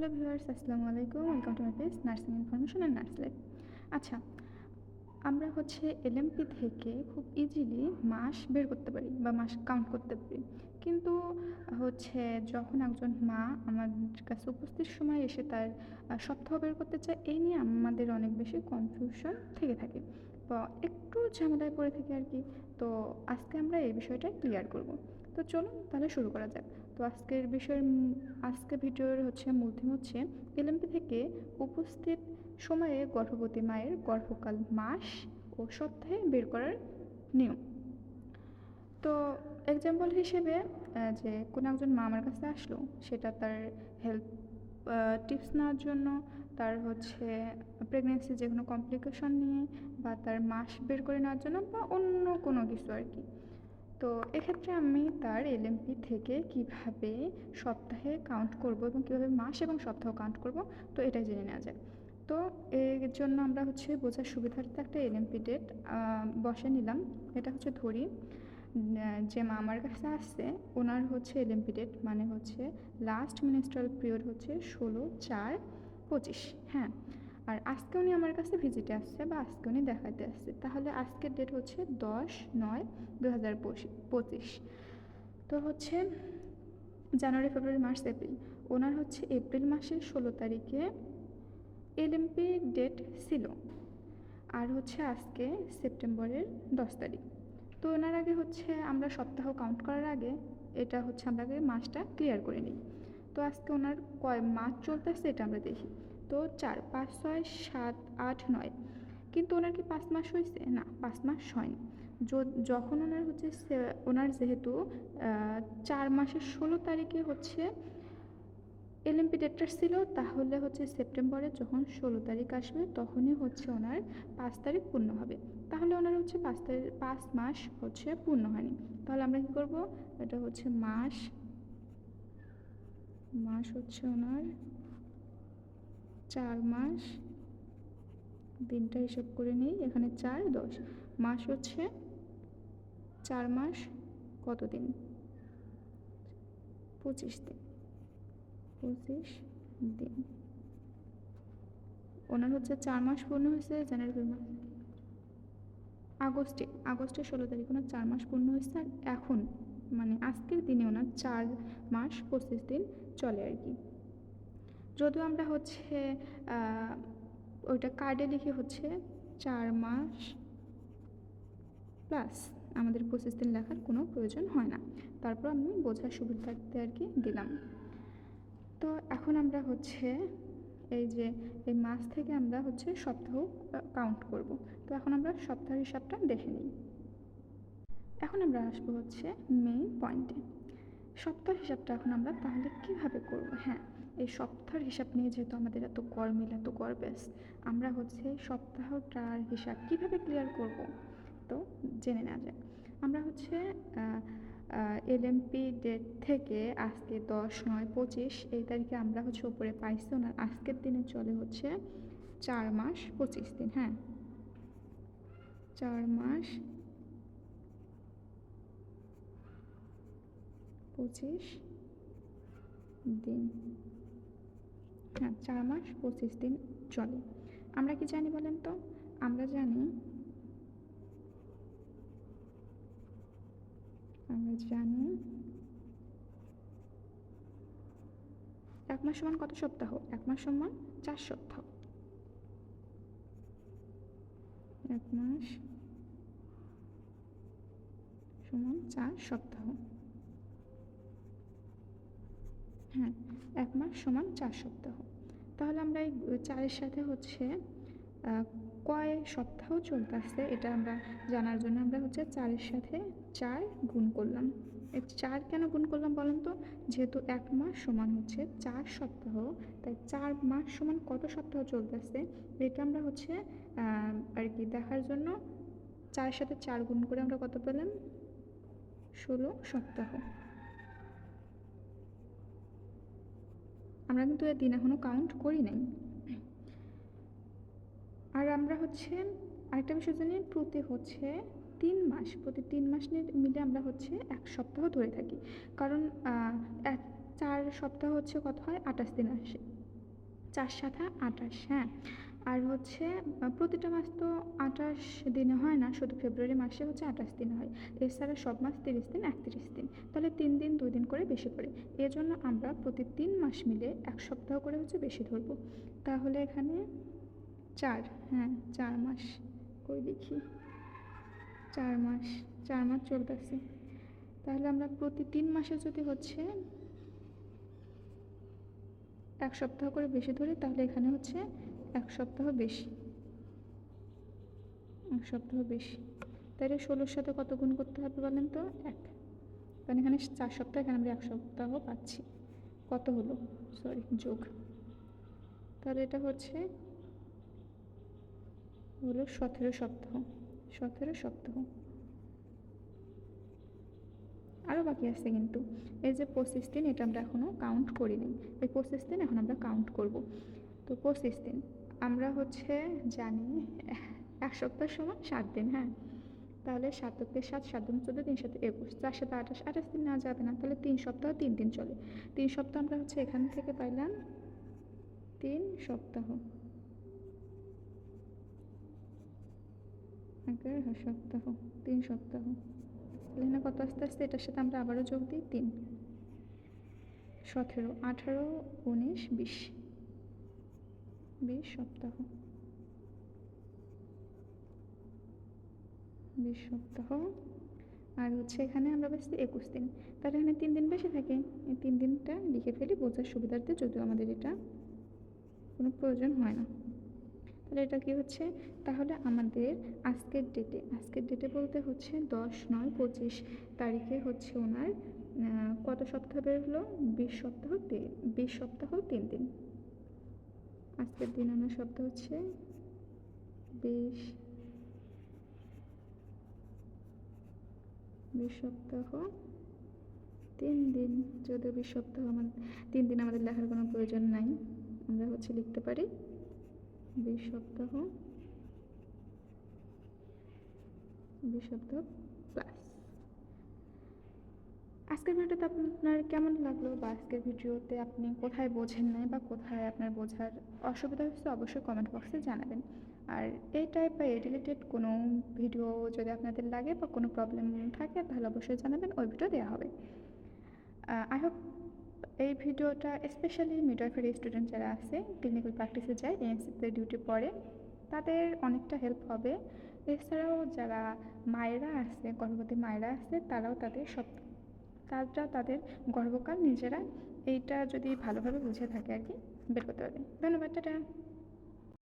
Hello viewers, আসসালামু আলাইকুম। Welcome to my page nursing information and nurse life আচ্ছা আমরা হচ্ছে এলএমপি থেকে খুব ইজিলি মাস বের করতে পারি বা মাস কাউন্ট করতে পারি। কিন্তু হচ্ছে যখন একজন মা আমাদের কাছে উপস্থিত সময় এসে তার সপ্তাহ বের করতে চায় এই নিয়ে আমাদের অনেক বেশি কনফিউশন থেকে থাকে। বা একটু ঝামেলায় পড়ে থাকি আর কি। তো আজকে আমরা এই বিষয়টা ক্লিয়ার করব। তো চলুন তাহলে শুরু করা যাক। তো আজকের বিষয়ের আজকে ভিডিওর হচ্ছে মূল হচ্ছে এলএমপি থেকে উপস্থিত সময়ে গর্ভবতী মায়ের গর্ভকাল মাস ও সপ্তাহে বের করার নিয়ম। তো এক্সাম্পল হিসেবে যে কোনো একজন মা আমার কাছে আসলো, সেটা তার হেলথ টিপস নেওয়ার জন্য, তার হচ্ছে প্রেগনেন্সি যে কোনো কমপ্লিকেশন নিয়ে বা তার মাস বের করে নেওয়ার জন্য বা অন্য কোনো কিছু আর কি। তো এক্ষেত্রে আমি তার এলএমপি থেকে কীভাবে সপ্তাহে কাউন্ট করব এবং কীভাবে মাস এবং সপ্তাহ কাউন্ট করব, তো এটাই জেনে নেওয়া যায় তো এর জন্য আমরা হচ্ছে বোঝার সুবিধার্থে একটা এলএমপি ডেট বসে নিলাম। এটা হচ্ছে ধরি যে মা আমার কাছে আসছে, ওনার হচ্ছে এলএমপি ডেট মানে হচ্ছে লাস্ট মিনিস্ট্রাল পিরিয়ড হচ্ছে ষোলো চার পঁচিশ হ্যাঁ। আর আজকে উনি আমার কাছে ভিজিটে আসছে বা আজকে উনি দেখাতে আসছে। তাহলে আজকের ডেট হচ্ছে দশ নয় দু হাজার পঁচিশ। তো হচ্ছে জানুয়ারি, ফেব্রুয়ারি, মার্চ, এপ্রিল। ওনার হচ্ছে এপ্রিল মাসের ষোলো তারিখে এলএমপি ডেট ছিল। আর হচ্ছে আজকে সেপ্টেম্বরের দশ তারিখ। তো ওনার আগে হচ্ছে আমরা সপ্তাহ কাউন্ট করার আগে এটা হচ্ছে আমরা মাসটা ক্লিয়ার করে নিই। তো আজকে ওনার কয় মাস চলতেছে এটা আমরা দেখি। তো চার, পাঁচ, ছয়, সাত, আট, নয়। কিন্তু ওনার কি পাঁচ মাস হয়েছে না, পাঁচ মাস হয়নি। যখন ওনার হচ্ছে ওনার যেহেতু চার মাসের ষোলো তারিখে হচ্ছে এলএমপি ডেটটা ছিল, তাহলে হচ্ছে সেপ্টেম্বরে যখন ষোলো তারিখ আসবে, তখনই হচ্ছে ওনার পাঁচ তারিখ পূর্ণ হবে। তাহলে ওনার হচ্ছে পাঁচ তারিখ, পাঁচ মাস হচ্ছে পূর্ণ হয়নি। তাহলে আমরা কী করব? এটা হচ্ছে মাস মাস হচ্ছে ওনার চার মাস। দিনটা হিসাব করে নিই, এখানে চার, দশ। মাস হচ্ছে চার মাস কত দিন পঁচিশ দিন। পঁচিশ দিন। ওনার হচ্ছে চার মাস পূর্ণ হয়েছে, জানুয়ারি মাস আগস্টে, আগস্টের ষোলো তারিখ ওনার চার মাস পূর্ণ হয়েছে, আর এখন মানে আজকের দিনে ওনার চার মাস পঁচিশ দিন চলে আর কি। যদিও আমরা হচ্ছে ওইটা কার্ডে লিখে হচ্ছে চার মাস প্লাস আমাদের পঁচিশ দিন লেখার কোনো প্রয়োজন হয় না। তারপর আমি বোঝার সুবিধার্থে আর কি দিলাম। তো এখন আমরা হচ্ছে এই যে, এই মাস থেকে আমরা হচ্ছে সপ্তাহ কাউন্ট করব। তো এখন আমরা সপ্তাহ হিসাবটা দেখে নিই। এখন আমরা আসব হচ্ছে মেইন পয়েন্টে সপ্তাহ হিসাবটা এখন আমরা তাহলে কীভাবে করব? হ্যাঁ এই সপ্তাহের হিসাব নিয়ে যেহেতু আমাদের এত গরমিল এত গরবেস আমরা হচ্ছে সপ্তাহটার হিসাব কীভাবে ক্লিয়ার করব? তো জেনে নেওয়া যাক। আমরা হচ্ছে এলএমপি ডেট থেকে আজকে দশ নয় পঁচিশ, এই তারিখে আমরা হচ্ছে উপরে পাইছি। ওনার আজকের দিনে চলে হচ্ছে চার মাস পঁচিশ দিন হ্যাঁ? চার মাস পঁচিশ দিন। হ্যাঁ চার মাস পঁচিশ দিন চলে। আমরা কি জানি বলেন তো? আমরা জানি আমরা জানি, এক মাস সমান কত সপ্তাহ? এক মাস সমান চার সপ্তাহ। এক মাস সমান চার সপ্তাহ। হ্যাঁ এক মাস সমান চার সপ্তাহ। তাহলে আমরা এই চারের সাথে হচ্ছে কয় সপ্তাহ চলতেছে এটা আমরা জানার জন্য আমরা হচ্ছে চারের সাথে চার গুণ করলাম। চার কেন গুণ করলাম বলেন তো? যেহেতু এক মাস সমান হচ্ছে চার সপ্তাহ, তাই চার মাস সমান কত সপ্তাহ চলতেছে এটা আমরা হচ্ছে আর কি দেখার জন্য চারের সাথে চার গুণ করে আমরা কত পেলাম? ষোলো সপ্তাহ। আমরা কিন্তু এর দিন এখনও কাউন্ট করি নাই। আর আমরা হচ্ছে, আরেকটা বিষয় জানি প্রতি হচ্ছে তিন মাস, প্রতি তিন মাস মিলে আমরা হচ্ছে এক সপ্তাহ ধরে থাকি। কারণ এক, চার সপ্তাহ হচ্ছে কত হয়? আঠাশ দিন আসে। চার সাথে আঠাশ হ্যাঁ। আর হচ্ছে প্রতিটা মাস তো আঠাশ দিনে হয় না, শুধু ফেব্রুয়ারি মাসে হচ্ছে আঠাশ দিন হয়। এছাড়া সব মাস তিরিশ দিন, একত্রিশ দিন। তাহলে তিন দিন, দুই দিন করে বেশি করে। এজন্য আমরা প্রতি তিন মাস মিলে এক সপ্তাহ করে হচ্ছে বেশি ধরবো। তাহলে এখানে চার হ্যাঁ চার মাস কই দেখি। চার মাস চার মাস চলতেছে তাহলে আমরা প্রতি তিন মাসে যদি হচ্ছে এক সপ্তাহ করে বেশি ধরি, তাহলে এখানে হচ্ছে এক সপ্তাহ বেশি। এক সপ্তাহ বেশি। তাহলে ষোলোর সাথে কত গুণ করতে হবে বলেন তো? এক। কারণ এখানে চার সপ্তাহ, এখানে আমরা এক সপ্তাহ পাচ্ছি। কত হলো? সরি যোগ। তাহলে এটা হচ্ছে হলো সতেরো সপ্তাহ। সতেরো সপ্তাহ। আরও বাকি আছে কিন্তু। এই যে পঁচিশ দিন, এটা আমরা এখনও কাউন্ট করিনি। এই পঁচিশ দিন এখন আমরা কাউন্ট করব। তো পঁচিশ দিন। আমরা হচ্ছে জানি, এক সপ্তাহ সময় সাত দিন হ্যাঁ? তাহলে সাতকে সাত সাত দিন, চোদ্দ তিন সাথে একুশ, চার সাথে আঠাশ আঠাশ দিন না যাবে না। তাহলে তিন সপ্তাহ, তিন দিন চলে। তিন সপ্তাহ আমরা হচ্ছে এখান থেকে পাইলাম তিন সপ্তাহ। সপ্তাহ, তিন সপ্তাহ। এখানে কত আস্তে আস্তে এটার সাথে আমরা আবারও যোগ দিই? তিন। সতেরো, আঠারো, উনিশ, বিশ। বিশ সপ্তাহ। বিশ সপ্তাহ। আর হচ্ছে এখানে আমরা বেশি একুশ দিন। তাহলে এখানে তিন দিন বেশি থাকে। এই তিন দিনটা লিখে ফেলি, বোঝার সুবিধার্থে যদিও আমাদের এটা কোনো প্রয়োজন হয় না। তাহলে এটা কি হচ্ছে? তাহলে আমাদের আজকের ডেটে আজকের ডেটে বলতে হচ্ছে দশ নয় পঁচিশ তারিখে হচ্ছে ওনার কত সপ্তাহ বের হলো বিশ সপ্তাহ বিশ সপ্তাহ তিন দিন। আজকের দিন আমার সপ্তাহ হচ্ছে বিশ। বিশ সপ্তাহ তিন দিন যদিও বিশ সপ্তাহ আমার তিন দিন আমাদের লেখার কোনো প্রয়োজন নাই। আমরা হচ্ছে লিখতে পারি। বিশ সপ্তাহ বিশ সপ্তাহ প্লাস আজকের ভিডিওতে আপনার কেমন লাগল বা আজকের ভিডিওতে আপনি কোথায় বোঝেন নাই বা কোথায় আপনার বোঝার অসুবিধা হচ্ছে অবশ্যই কমেন্ট বক্সে জানাবেন। আর এই টাইপ বা এই রিলেটেড কোনো ভিডিও যদি আপনাদের লাগে বা কোনো প্রবলেম থাকে তাহলে অবশ্যই জানাবেন, ওই ভিডিও দেওয়া হবে। আই হোপ এই ভিডিওটা স্পেশালি মিডওয়াইফারি স্টুডেন্ট যারা আছে ক্লিনিক্যাল প্র্যাকটিসে যায় এএমসিতে ডিউটি পড়ে, তাদের অনেকটা হেল্প হবে। এছাড়াও যারা মায়েরা আছে, গর্ভবতী মায়েরা আছে, তারাও তাদের সব তারা তাদের গর্ভকাল নিজেরা এইটা যদি ভালোভাবে বুঝে থাকে আর কি, বের করতে পারবে। ধন্যবাদ, টাটা।